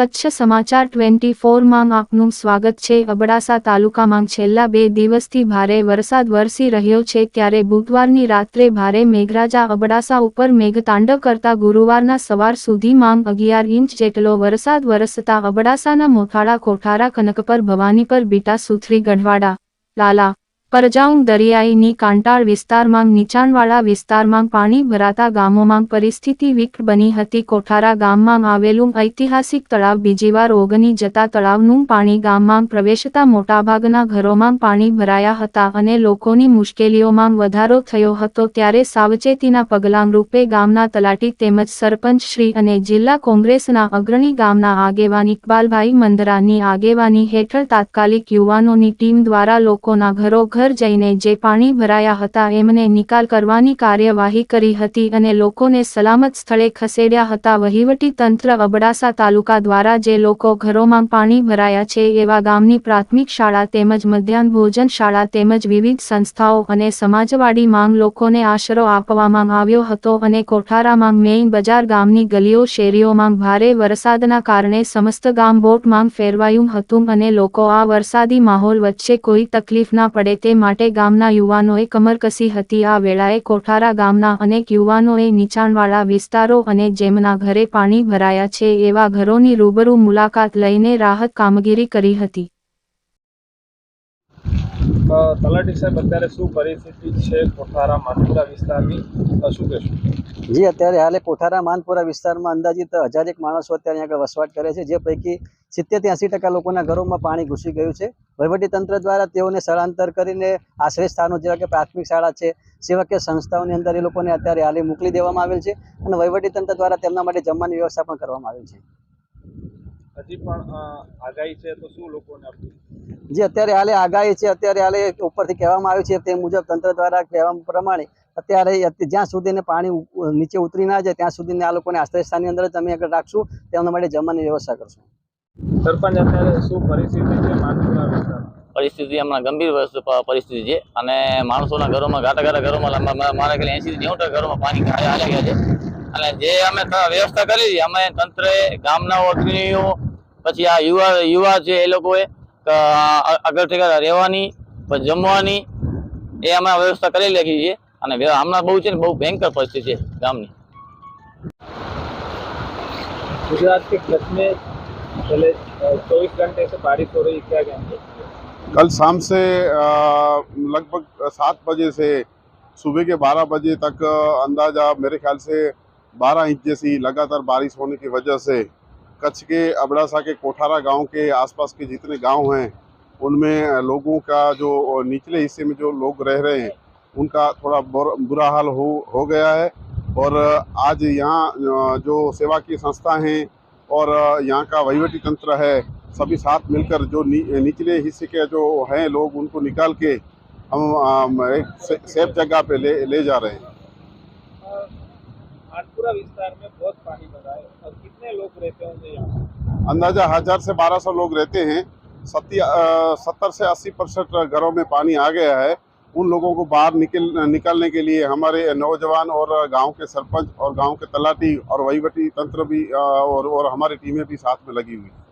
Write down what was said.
કચ્છ સમાચાર ટ્વેન્ટી ફોરમાં આપનું સ્વાગત છે. અબડાસા તાલુકામાં છેલ્લા બે દિવસથી ભારે વરસાદ વરસી રહ્યો છે ત્યારે બુધવારની રાત્રે ભારે મેઘરાજા અબડાસા ઉપર મેઘતાંડવ કરતા ગુરુવારના સવાર સુધીમાં અગિયાર ઇંચ જેટલો વરસાદ વરસતા અબડાસાના મોથાળા, કોઠારા, કનકપર, ભવાનીપર, બીટા, સુથરી, ગઢવાડા, લાલા પરજાઉં દરિયાઈની કાંટાળ વિસ્તારમાં નીચાણવાળા વિસ્તારમાં પાણી ભરાતા ગામોમાં પરિસ્થિતિ વિકટ બની હતી. કોઠારા ગામમાં આવેલું ઐતિહાસિક તળાવ બીજીવાર ઓગની જતા તળાવનું પાણી ગામમાં પ્રવેશતા મોટાભાગના ઘરોમાં પાણી ભરાયા હતા અને લોકોની મુશ્કેલીઓમાં વધારો થયો હતો. ત્યારે સાવચેતીના પગલાં રૂપે ગામના તલાટી તેમજ સરપંચ શ્રી અને જિલ્લા કોંગ્રેસના અગ્રણી ગામના આગેવાન ઇકબાલભાઈ મંદરાની આગેવાની હેઠળ તાત્કાલિક યુવાનોની ટીમ દ્વારા લોકોના ઘરો ઘર જઈને જે પાણી ભરાયા હતા એમને નિકાલ કરવાની કાર્યવાહી કરી હતી અને લોકોને સલામત સ્થળે ખસેડ્યા હતા. વહીવટી તંત્ર અબડાસા તાલુકા દ્વારા જે લોકો ઘરોમાં પાણી ભરાયા છે એવા ગામની પ્રાથમિક શાળા તેમજ મધ્યાહન ભોજન શાળા તેમજ વિવિધ સંસ્થાઓ અને સમાજવાડી માંગ લોકોને આશરો આપવામાં આવ્યો હતો અને કોઠારામાં મેઇન બજાર ગામની ગલીઓ શેરીઓમાં ભારે વરસાદના કારણે સમસ્ત ગામ બોટમાં ફેરવાયું હતું અને લોકો આ વરસાદી માહોલ વચ્ચે કોઈ તકલીફ ના પડે તે માટે ગામના યુવાનોએ કમર કસી હતી. આ વેળાએ કોઠારા ગામના અનેક યુવાનોએ નીચાણવાળા વિસ્તારો અને જેમના ઘરે પાણી ભરાયા છે એવા ઘરોની રૂબરૂ મુલાકાત લઈને રાહત કામગીરી કરી હતી. તલાટી સાહેબ અત્યારે શું પરિસ્થિતિ છે કોઠારા માનપુરા વિસ્તારની? શું કહેશું? જી અત્યારે હાલે કોઠારા માનપુરા વિસ્તારમાં અંદાજિત હજારેક માણસો અત્યારે આગળ વસવાટ કરે છે જે પૈકી સિત્તેરથી એંસી ટકા લોકોના ઘરોમાં પાણી ઘૂસી ગયું છે. વહીવટીતંત્ર દ્વારા તેઓને સ્થળાંતર કરીને આશ્રય સ્થાનો જેવા કે પ્રાથમિક શાળા છે સેવાકીય સંસ્થાઓની અંદર એ લોકોને અત્યારે હાલે મોકલી દેવામાં આવેલ છે અને વહીવટીતંત્ર દ્વારા તેમના માટે જમવાની વ્યવસ્થા પણ કરવામાં આવેલ છે. હજી પણ આગાહી છે તો શું લોકોને જે અત્યારે હાલે આગાહી છે અત્યારે હાલે ઉપરથી કહેવામાં આવ્યું છે તે મુજબ તંત્ર દ્વારા કહેવા પ્રમાણે અત્યારે અત- જ્યાં સુધીને પાણી નીચે ઉતરી ના જાય ત્યાં સુધીને આ લોકોને આશ્રય સ્થાનની અંદર જ અમે આગળ રાખશું તેમના માટે જમવાની વ્યવસ્થા કરશું. સરપંચ અત્યારે શું પરિસ્થિતિ છે? પરિસ્થિતિ હમણાં ગંભીર પરિસ્થિતિ છે. અને માણસોના ઘરોમાં ગાટા ઘાટા ઘરોમાં મારા ખ્યાલ એંસી નેવું ઘરોમાં પાણી હાલી ગયા છે. અને જે અમે વ્યવસ્થા કરી અમે તંત્રએ ગામના અગ્નિઓ પછી આ યુવા યુવા છે એ લોકોએ આગળથી રહેવાની જમવાની એ અમે વ્યવસ્થા કરી લખી છે. અને હમણાં બહુ છે ને બહુ ભયંકર પરિસ્થિતિ છે ગામની. ગુજરાત કે કચ્છ चौबीस घंटे से बारिश हो रही क्या कहेंगे? कल शाम से लगभग सात बजे से सुबह के बारह बजे तक अंदाज़ा मेरे ख्याल से बारह इंच जैसी लगातार बारिश होने की वजह से कच्छ के, अबड़ासा के, कोठारा गाँव के आसपास के जितने गाँव हैं, उनमें लोगों का जो निचले हिस्से में जो लोग रह रहे हैं, उनका थोड़ा बुरा हाल हो हो गया है। और आज यहाँ जो सेवा की संस्था हैं और यहाँ का वहीवटी तंत्र है सभी साथ मिलकर जो नी, निचले हिस्से के जो हैं लोग उनको निकाल के हम अम, एक से- सेफ़ जगह पे ले ले जा रहे हैं। विस्तार में बहुत पानी भरा और कितने लोग रहते होंगे यहाँ? अंदाज़ा हज़ार से बारह सौ लोग रहते हैं सत्ती सत्तर से अस्सी परसेंट घरों में पानी आ गया है। उन लोगों को बाहर निकल निकालने के लिए हमारे नौजवान और गांव के सरपंच और गांव के तलाटी और वहीवटी तंत्र भी अ, और और हमारी टीमें भी साथ में लगी हुई हैं